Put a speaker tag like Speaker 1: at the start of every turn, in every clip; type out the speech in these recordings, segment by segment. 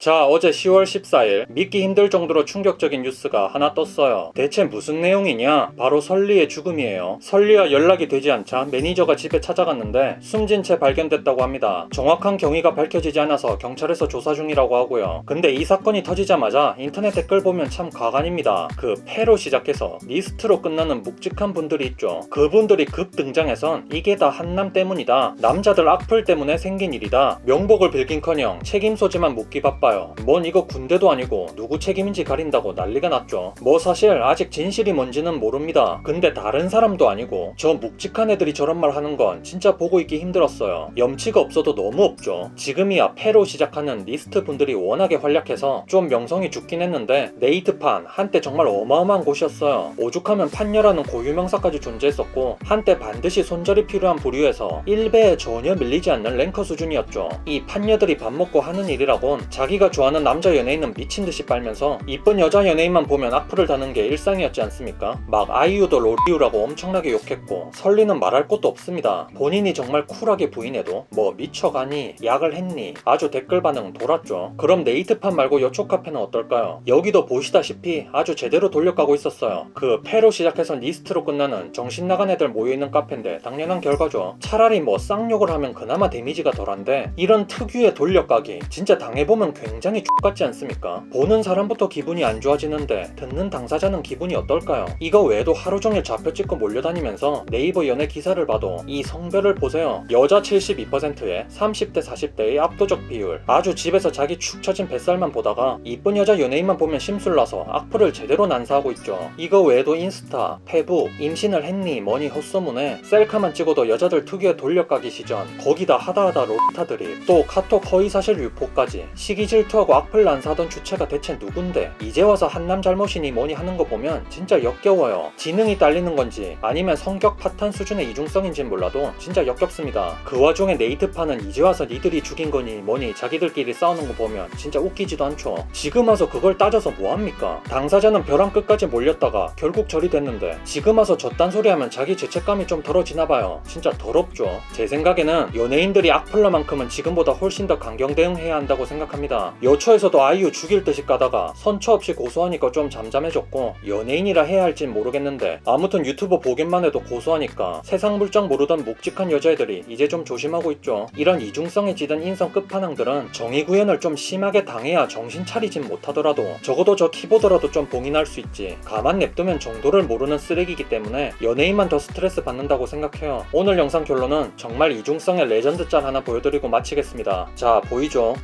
Speaker 1: 자, 어제 10월 14일 믿기 힘들 정도로 충격적인 뉴스가 하나 떴어요. 대체 무슨 내용이냐? 바로 설리의 죽음이에요. 설리와 연락이 되지 않자 매니저가 집에 찾아갔는데 숨진 채 발견됐다고 합니다. 정확한 경위가 밝혀지지 않아서 경찰에서 조사 중이라고 하고요. 근데 이 사건이 터지자마자 인터넷 댓글 보면 참 가관입니다. 그 패로 시작해서 리스트로 끝나는 묵직한 분들이 있죠. 그분들이 급 등장해선 이게 다 한남 때문이다. 남자들 악플 때문에 생긴 일이다. 명복을 빌긴커녕 책임 소지만 묻기 바빠 요. 뭔 이거 군대도 아니고 누구 책임인지 가린다고 난리가 났죠. 뭐 사실 아직 진실이 뭔지는 모릅니다. 근데 다른 사람도 아니고 저 묵직한 애들이 저런 말 하는 건 진짜 보고 있기 힘들었어요. 염치가 없어도 너무 없죠. 지금이야 패로 시작하는 리스트 분들이 워낙에 활약해서 좀 명성이 죽긴 했는데 네이트판 한때 정말 어마어마한 곳이었어요. 오죽하면 판녀라는 고유명사까지 존재했었고 한때 반드시 손절이 필요한 부류에서 1배에 전혀 밀리지 않는 랭커 수준이었죠. 이 판녀들이 밥 먹고 하는 일이라곤 자기 가 좋아하는 남자 연예인은 미친 듯이 빨면서 이쁜 여자 연예인만 보면 악플을 다는 게 일상이었지 않습니까? 막 아이유도 로리우라고 엄청나게 욕했고 설리는 말할 것도 없습니다. 본인이 정말 쿨하게 부인해도 뭐 미쳐가니 약을 했니 아주 댓글 반응 돌았죠. 그럼 네이트판 말고 요쪽 카페는 어떨까요? 여기도 보시다시피 아주 제대로 돌려가고 있었어요. 그 패로 시작해서 리스트로 끝나는 정신 나간 애들 모여있는 카페인데 당연한 결과죠. 차라리 뭐 쌍욕을 하면 그나마 데미지가 덜한데 이런 특유의 돌려가기 진짜 당해보면 굉장히 X같지 않습니까? 보는 사람부터 기분이 안 좋아지는데 듣는 당사자는 기분이 어떨까요? 이거 외에도 하루 종일 좌표 찍고 몰려다니면서 네이버 연애 기사를 봐도 이 성별을 보세요. 여자 72%에 30대 40대의 압도적 비율. 아주 집에서 자기 축 처진 뱃살만 보다가 이쁜 여자 연예인만 보면 심술나서 악플을 제대로 난사하고 있죠. 이거 외에도 인스타, 페북, 임신을 했니 뭐니 헛소문에 셀카만 찍어도 여자들 특유의 돌려가기 시전 거기다 하다하다 롤타들이 또 카톡 허위사실 유포까지 시기 질 투하고 악플 난사하던 주체가 대체 누군데 이제 와서 한남 잘못이니 뭐니 하는 거 보면 진짜 역겨워요. 지능이 딸리는 건지 아니면 성격 파탄 수준의 이중성인진 몰라도 진짜 역겹습니다. 그 와중에 네이트파는 이제 와서 니들이 죽인 거니 뭐니 자기들끼리 싸우는 거 보면 진짜 웃기지도 않죠. 지금 와서 그걸 따져서 뭐합니까? 당사자는 벼랑 끝까지 몰렸다가 결국 절이 됐는데 지금 와서 저딴 소리 하면 자기 죄책감이 좀 덜어지나 봐요. 진짜 더럽죠. 제 생각에는 연예인들이 악플러만큼은 지금보다 훨씬 더 강경 대응해야 한다고 생각합니다. 여초에서도 아이유 죽일 듯이 까다가 선처 없이 고소하니까 좀 잠잠해졌고 연예인이라 해야 할진 모르겠는데 아무튼 유튜브 보기만 해도 고소하니까 세상 물정 모르던 묵직한 여자애들이 이제 좀 조심하고 있죠. 이런 이중성에 찌든 인성 끝판왕들은 정의 구현을 좀 심하게 당해야 정신 차리진 못하더라도 적어도 저 키보드라도 좀 봉인할 수 있지. 가만 냅두면 정도를 모르는 쓰레기이기 때문에 연예인만 더 스트레스 받는다고 생각해요. 오늘 영상 결론은 정말 이중성의 레전드 짤 하나 보여드리고 마치겠습니다. 자 보이죠?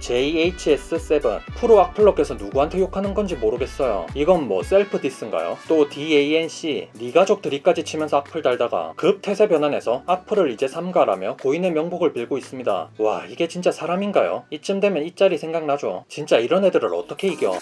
Speaker 1: JHS7 프로 악플러께서 누구한테 욕하는 건지 모르겠어요. 이건 뭐 셀프 디스인가요? 또 DANC 네 가족 들이까지 치면서 악플 달다가 급 태세 변환해서 악플을 이제 삼가라며 고인의 명복을 빌고 있습니다. 와 이게 진짜 사람인가요? 이쯤 되면 이 짤이 생각나죠. 진짜 이런 애들을 어떻게 이겨?